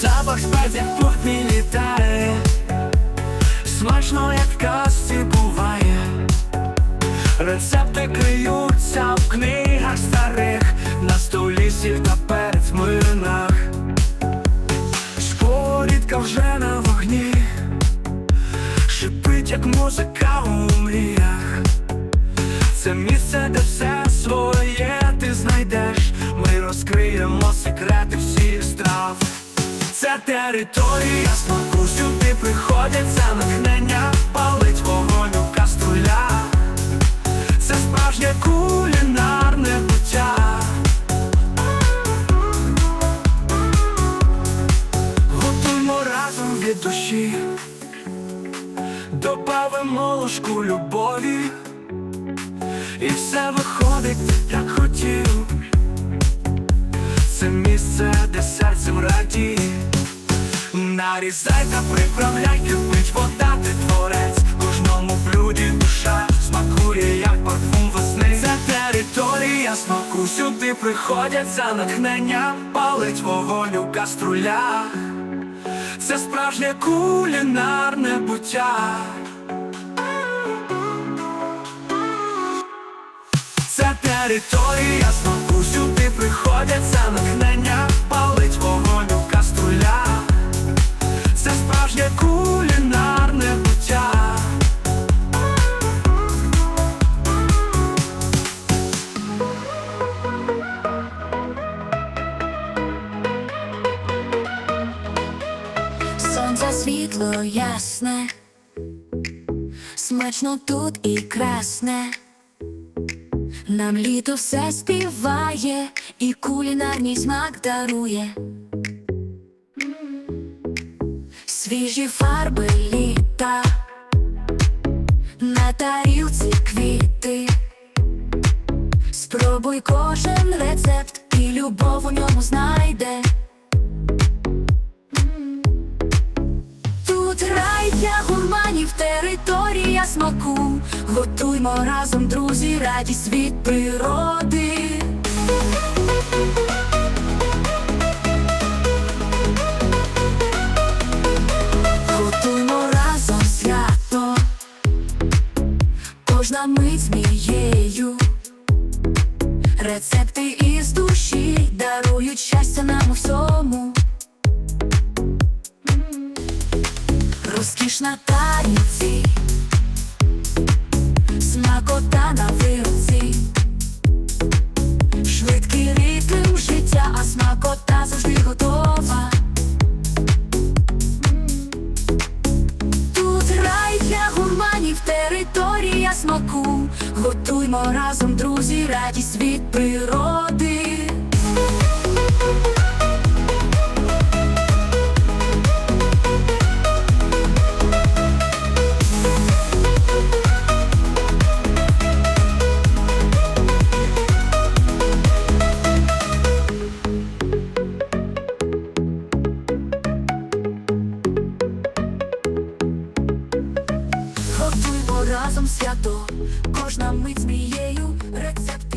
запах спецій тут літає. Смачно, як в казці буває. Рецепти криються в книгах старих. На столі сіль та перець млинах. Сковорідка вже на вогні. Шипить, як музика у мріях. Це місце, де все своє ти знайдеш. Ми розкриємо секрети страв Це територія смаку, сюди приходять за натхнення Палить вогонь у каструлях Це справжнє кулінарне буття. Готуймо разом від душі. Добавимо ложку любові. І все виходить, як хотів Нарізай та приправляй, кипить вода, ти творець. Кожному блюді душа смакує, як парфум весни. Це територія смаку, сюди приходять за натхнення Палить вогонь у каструлях. Це справжнє кулінарне буття. Це територія смаку, сюди приходять за натхнення Сонце світло ясне, смачно тут і красне. Нам літо все співає і кулінарний смак дарує. Свіжі фарби літа, на тарілці квіти. Спробуй кожен рецепт і любов у ньому знайде. Тут гурманів, територія смаку. Готуймо разом, друзі, радість від природи. Готуймо разом свято, кожна мить змією. Рецепти із душі дарують щастя нам у всьому. Розкішна таніці, смакота на вилці, швидкий ритм життя, а смакота завжди готова. Тут рай для гурманів, територія смаку. Готуймо разом, друзі, радість від природи. разом свято, кожна мить змією рецепт.